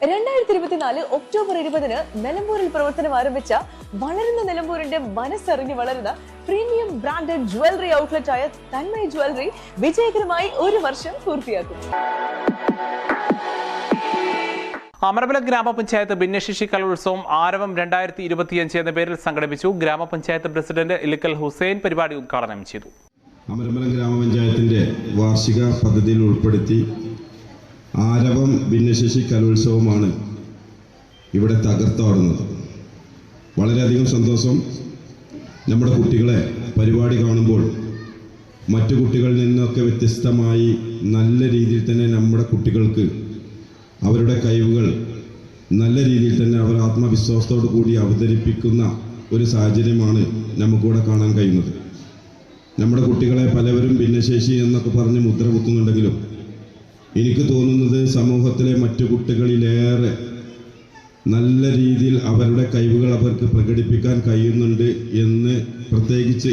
രണ്ടായിരത്തി ഇരുപത്തിനാല് ഒക്ടോബർ ഇരുപതിന് നിലമ്പൂരിൽ പ്രവർത്തനം ആരംഭിച്ച വളരുന്ന നിലമ്പൂരിന്റെ മനസ്സറിഞ്ഞ് വളരുന്ന പ്രീമിയം ബ്രാൻഡഡ് ജ്വല്ലറി ഔട്ട്ലെറ്റ് ആയ തന്മയ ജ്വല്ലറി വിജയകരമായി ഒരു വർഷം പൂർത്തിയാക്കും. അമരബല ഗ്രാമപഞ്ചായത്ത് ഭിന്നശേഷി കലോത്സവം ആരവം രണ്ടായിരത്തി ഇരുപത്തിയഞ്ച് എന്ന പേരിൽ സംഘടിപ്പിച്ചു ഗ്രാമപഞ്ചായത്ത് പ്രസിഡന്റ് ഇലിക്കൽ ഹുസൈൻ പരിപാടി ഉദ്ഘാടനം ചെയ്തു. അമരമല ഗ്രാമപഞ്ചായത്തിന്റെ വാർഷിക പദ്ധതിയിൽ ഉൾപ്പെടുത്തി ആരവം ഭിന്നശേഷി കലോത്സവമാണ് ഇവിടെ തകർത്താടുന്നത് വളരെയധികം സന്തോഷം നമ്മുടെ കുട്ടികളെ പരിപാടി കാണുമ്പോൾ മറ്റു കുട്ടികളിൽ നിന്നൊക്കെ വ്യത്യസ്തമായി നല്ല രീതിയിൽ തന്നെ നമ്മുടെ കുട്ടികൾക്ക് അവരുടെ കഴിവുകൾ നല്ല രീതിയിൽ തന്നെ അവർ ആത്മവിശ്വാസത്തോടു കൂടി അവതരിപ്പിക്കുന്ന ഒരു സാഹചര്യമാണ് നമുക്കിവിടെ കാണാൻ കഴിയുന്നത്. നമ്മുടെ കുട്ടികളെ പലവരും ഭിന്നശേഷി എന്നൊക്കെ പറഞ്ഞ് മുദ്ര കുത്തുന്നുണ്ടെങ്കിലും എനിക്ക് തോന്നുന്നത് സമൂഹത്തിലെ മറ്റു കുട്ടികളിലേറെ നല്ല രീതിയിൽ അവരുടെ കഴിവുകൾ അവർക്ക് പ്രകടിപ്പിക്കാൻ കഴിയുന്നുണ്ട് എന്ന് പ്രത്യേകിച്ച്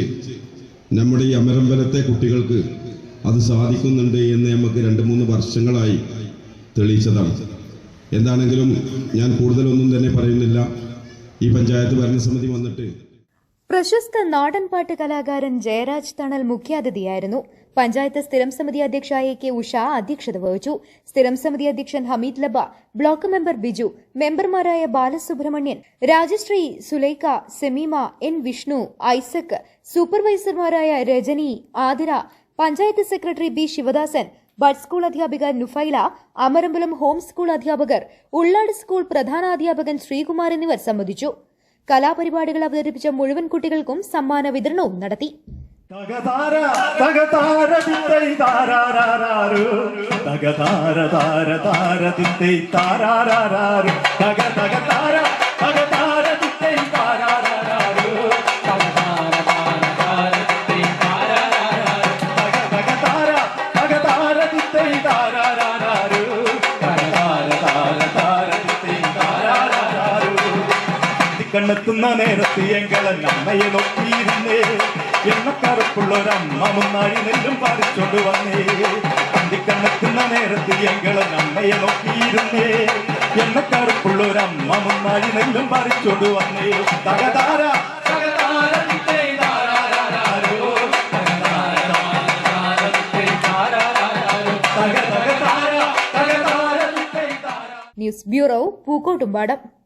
നമ്മുടെ ഈ അമരമ്പലത്തെ കുട്ടികൾക്ക് അത് സാധിക്കുന്നുണ്ട് എന്ന് നമുക്ക് രണ്ട് മൂന്ന് വർഷങ്ങളായി തെളിയിച്ചതാണ്. എന്താണെങ്കിലും ഞാൻ കൂടുതലൊന്നും തന്നെ പറയുന്നില്ല. ഈ പഞ്ചായത്ത് ഭരണസമിതി വന്നിട്ട് പ്രശസ്ത നാടൻപാട്ട് കലാകാരൻ ജയരാജ് തണൽ മുഖ്യാതിഥിയായിരുന്നു. പഞ്ചായത്ത് സ്ഥിരം സമിതി അധ്യക്ഷ എ കെ ഉഷ അധ്യക്ഷത വഹിച്ചു. സ്ഥിരം സമിതി അധ്യക്ഷൻ ഹമീദ് ലബ ബ്ലോക്ക് മെമ്പർ ബിജു മെമ്പർമാരായ Balasubramanian Rajasree Sulaikha Semeema N Vishnu Isaac സൂപ്പർവൈസർമാരായ Rajani Athira panchayat secretary B Sivadasan bud school അധ്യാപിക നുഫൈല അമരമ്പലം ഹോം സ്കൂൾ അധ്യാപകർ ഉള്ളാട് സ്കൂൾ പ്രധാനാധ്യാപകൻ ശ്രീകുമാർ എന്നിവർ സംബന്ധിച്ചു. കലാപരിപാടികൾ അവതരിപ്പിച്ച മുഴുവൻ കുട്ടികൾക്കും സമ്മാന വിതരണവും നടത്തി. തകതാര കണ്ണെത്തുന്ന നേരത്ത് എങ്കളൻ അമ്മയെ നോക്കിയിരുന്നേ. എന്ന കറുപ്പുള്ളൊരമ്മ മുന്നാഴി നെല്ലും പാലിച്ചോണ്ട് വന്നേ. അന്തിക്കണ്ണെത്തുന്ന നേരത്ത് എങ്കളൻ അമ്മയെ നോക്കിയിരുന്നേ. എന്ന കറുപ്പുള്ളൊരമ്മ മുന്നാഴി നെല്ലും പാലിച്ചോണ്ട് വന്നേ. Thakathara news bureau Pookkottumpadam.